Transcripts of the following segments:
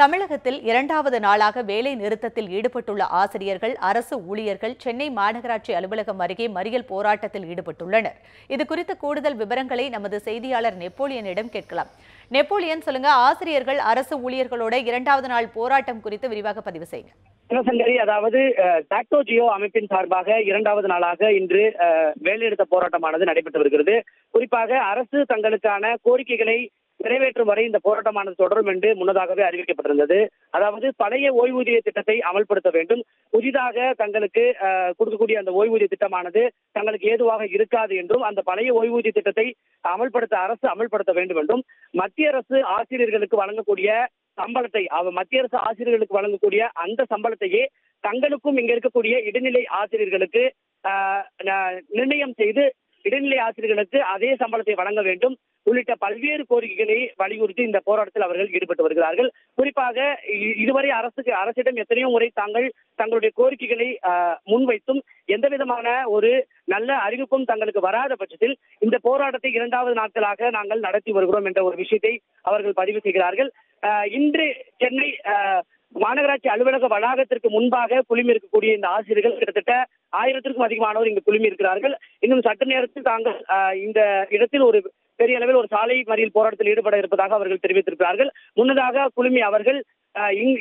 தமிழகத்தில் இரண்டாவது நாளாக வேலை நிறுத்தத்தில் ஈடுபட்டுள்ள ஆசிரியர்கள் அரசு ஊழியர்கள் சென்னை மாநகராட்சி அலுவலகம் அருகே மறியல் போராட்டத்தில் ஈடுபட்டுள்ளனர். இது குறித்த கூடுதல் விவரங்களை நமது செய்தியாளர் நெப்போலியனிடம் கேட்கலாம். நெப்போலியன் சொல்லுங்க. ஆசிரியர்கள் அரசு ஊழியர்களோட இரண்டாவது நாள் போராட்டம் குறித்து விரிவாக பதிவு செய்யுங்க. சிவசங்கரி அதாவது அஹ், டாக்டோ ஜியோ அமைப்பின் சார்பாக இரண்டாவது நாளாக இன்று வேலைநிறுத்த போராட்டமானது நடைபெற்று வருகிறது. குறிப்பாக அரசு தங்களுக்கான கோரிக்கைகளை நிறைவேற்றும் வரை இந்த போராட்டமானது தொடரும் என்று முன்னதாகவே அறிவிக்கப்பட்டிருந்தது. அதாவது பழைய ஓய்வூதிய திட்டத்தை அமல்படுத்த வேண்டும். புதிதாக தங்களுக்கு அஹ், கொடுக்கக்கூடிய அந்த ஓய்வூதிய திட்டமானது தங்களுக்கு ஏதுவாக இருக்காது என்றும் அந்த பழைய ஓய்வூதிய திட்டத்தை அமல்படுத்த அரசு அமல்படுத்த வேண்டும் என்றும் மத்திய அரசு ஆசிரியர்களுக்கு வழங்கக்கூடிய சம்பளத்தை அவ மத்திய அரசு ஆசிரியர்களுக்கு வழங்கக்கூடிய அந்த சம்பளத்தையே தங்களுக்கும் இங்க இருக்கக்கூடிய இடைநிலை ஆசிரியர்களுக்கு ஆஹ், ந- நிர்ணயம் செய்து இடைநிலை ஆசிரியர்களுக்கு அதே சம்பளத்தை வழங்க வேண்டும். உள்ளிட்ட பல்வேறு கோரிக்கைகளை வலியுறுத்தி இந்த போராட்டத்தில் அவர்கள் ஈடுபட்டு வருகிறார்கள். குறிப்பாக இதுவரை அரசுக்கு அரசிடம் எத்தனையோ முறை தாங்கள் தங்களுடைய கோரிக்கைகளை முன்வைத்தும் எந்த விதமான ஒரு நல்ல அறிவிப்பும் தங்களுக்கு வராத பட்சத்தில் இந்த போராட்டத்தை இரண்டாவது நாட்களாக நாங்கள் நடத்தி வருகிறோம் என்ற ஒரு விஷயத்தை அவர்கள் பதிவு செய்கிறார்கள். இன்று சென்னை மாநகராட்சி அலுவலக வளாகத்திற்கு முன்பாக குழுமி இருக்கக்கூடிய இந்த ஆசிரியர்கள் கிட்டத்தட்ட ஆயிரத்திற்கும் அதிகமானோர் இங்கு குழுமி இருக்கிறார்கள் இன்னும் சற்று நேரத்தில் தாங்கள் இந்த இடத்தில் ஒரு பெரிய அளவில் ஒரு சாலை மறியல் போராட்டத்தில் ஈடுபட இருப்பதாக அவர்கள் தெரிவித்திருக்கிறார்கள். முன்னதாக குழுமி அவர்கள்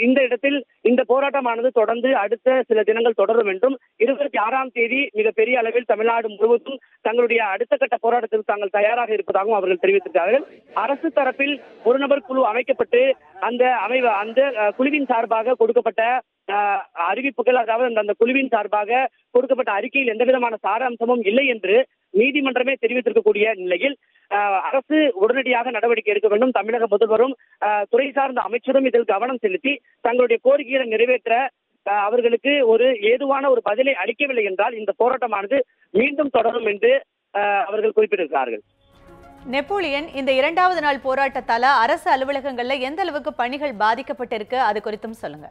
இந்த இடத்தில் இந்த போராட்டமானது தொடர்ந்து அடுத்த சில தினங்கள் தொடரும் என்றும் இருபத்தி ஆறாம் தேதி மிகப்பெரிய அளவில் தமிழ்நாடு முழுவதும் தங்களுடைய அடுத்த கட்ட போராட்டத்தில் தாங்கள் தயாராக இருப்பதாகவும் அவர்கள் தெரிவித்திருக்கிறார்கள். அரசு தரப்பில் ஒரு நபர் குழு அமைக்கப்பட்டு அந்த அமை அந்த குழுவின் சார்பாக கொடுக்கப்பட்ட அறிவிப்புகள் அதாவது அந்த- அந்த குழுவின் சார்பாக கொடுக்கப்பட்ட அறிக்கையில் எந்த விதமான சாராம்சமும் இல்லை என்று நீதிமன்றமே தெரிவித்திருக்கக்கூடிய நிலையில் அரசு உடனடியாக நடவடிக்கை எடுக்க வேண்டும். தமிழக முதல்வரும் துறை சார்ந்த அமைச்சரும் இதில் கவனம் செலுத்தி தங்களுடைய கோரிக்கைகளை நிறைவேற்ற அவர்களுக்கு ஒரு ஏதுவான ஒரு பதிலை அளிக்கவில்லை என்றால் இந்த போராட்டமானது மீண்டும் தொடரும் என்று அவர்கள் குறிப்பிட்டிருக்கிறார்கள். நெப்போலியன் இந்த இரண்டாவது நாள் போராட்டத்தால அரசு அலுவலகங்கள்ல எந்த அளவுக்கு பணிகள் பாதிக்கப்பட்டிருக்கு அது குறித்தும் சொல்லுங்க.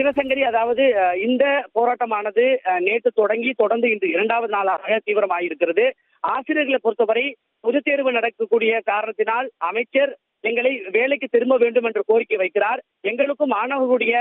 சிவசங்கரி அதாவது இந்த போராட்டமானது நேற்று தொடங்கி தொடர்ந்து இன்று இரண்டாவது நாளாக தீவிரமாயிருக்கிறது. ஆசிரியர்களை பொறுத்தவரை பொதுத் தேர்வு நடக்கக்கூடிய காரணத்தினால் அமைச்சர் எங்களை வேலைக்கு திரும்ப வேண்டும் என்று கோரிக்கை வைக்கிறார். எங்களுக்கும் மாணவர்களுடைய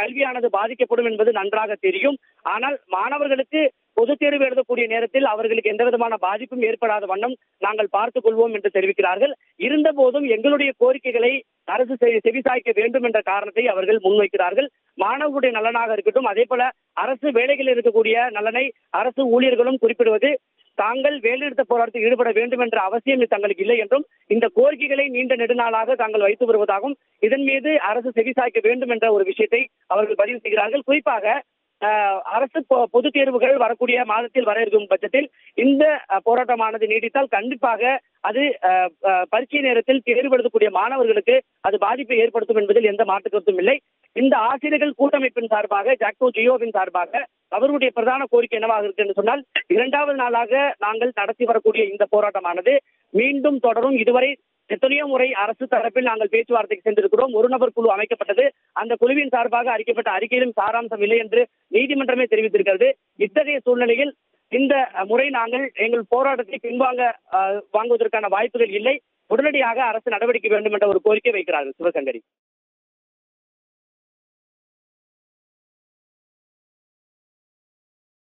கல்வியானது பாதிக்கப்படும் என்பது நன்றாக தெரியும். ஆனால் மாணவர்களுக்கு பொதுத் தேர்வு எழுதக்கூடிய நேரத்தில் அவர்களுக்கு எந்த விதமான பாதிப்பும் ஏற்படாத வண்ணம் நாங்கள் பார்த்துக் கொள்வோம் என்று தெரிவிக்கிறார்கள். இருந்த போதும் எங்களுடைய கோரிக்கைகளை அரசு செவிசாய்க்க வேண்டும் என்ற காரணத்தை அவர்கள் முன்வைக்கிறார்கள். மாணவர்களுடைய நலனாக இருக்கட்டும் அதே போல அரசு வேலைகளில் இருக்கக்கூடிய நலனை அரசு ஊழியர்களும் குறிப்பிடுவது தாங்கள் வேலைநிறுத்த போராட்டத்தில் ஈடுபட வேண்டும் என்ற அவசியம் தங்களுக்கு இல்லை என்றும் இந்த கோரிக்கைகளை நீண்ட நெடுநாளாக தாங்கள் வைத்து வருவதாகவும் இதன் மீது அரசு செவிசாய்க்க வேண்டும் என்ற ஒரு விஷயத்தை அவர்கள் பதிவு செய்கிறார்கள். குறிப்பாக அரசு பொ- தேர்வுகள் வரக்கூடிய மாதத்தில் வர இருக்கும் பட்சத்தில் இந்த போராட்டமானது நீடித்தால் கண்டிப்பாக அது பரீட்சை நேரத்தில் தேர்வு எழுதக்கூடிய மாணவர்களுக்கு அது பாதிப்பை ஏற்படுத்தும் என்பதில் எந்த மாற்று கருத்தும் இல்லை. இந்த ஆசிரியர்கள் கூட்டமைப்பின் சார்பாக ஜாக்டோ ஜியோவின் சார்பாக அவர்களுடைய பிரதான கோரிக்கை என்னவாக இருக்கு என்று சொன்னால் இரண்டாவது நாளாக நாங்கள் நடத்தி வரக்கூடிய இந்த போராட்டமானது மீண்டும் தொடரும். இதுவரை எத்தனையோ முறை அரசு தரப்பில் நாங்கள் பேச்சுவார்த்தைக்கு சென்றிருக்கிறோம். ஒரு நபர் குழு அமைக்கப்பட்டது. அந்த குழுவின் சார்பாக அறிக்கப்பட்ட அறிக்கையிலும் சாராம்சம் இல்லை என்று நீதிமன்றமே தெரிவித்திருக்கிறது. இத்தகைய சூழ்நிலையில் இந்த முறை நாங்கள் எங்கள் போராட்டத்தை பின்வாங்க அஹ், வாங்குவதற்கான வாய்ப்புகள் இல்லை. உடனடியாக அரசு நடவடிக்கை வேண்டும் என்ற ஒரு கோரிக்கை வைக்கிறார்கள் சிவசங்கரி.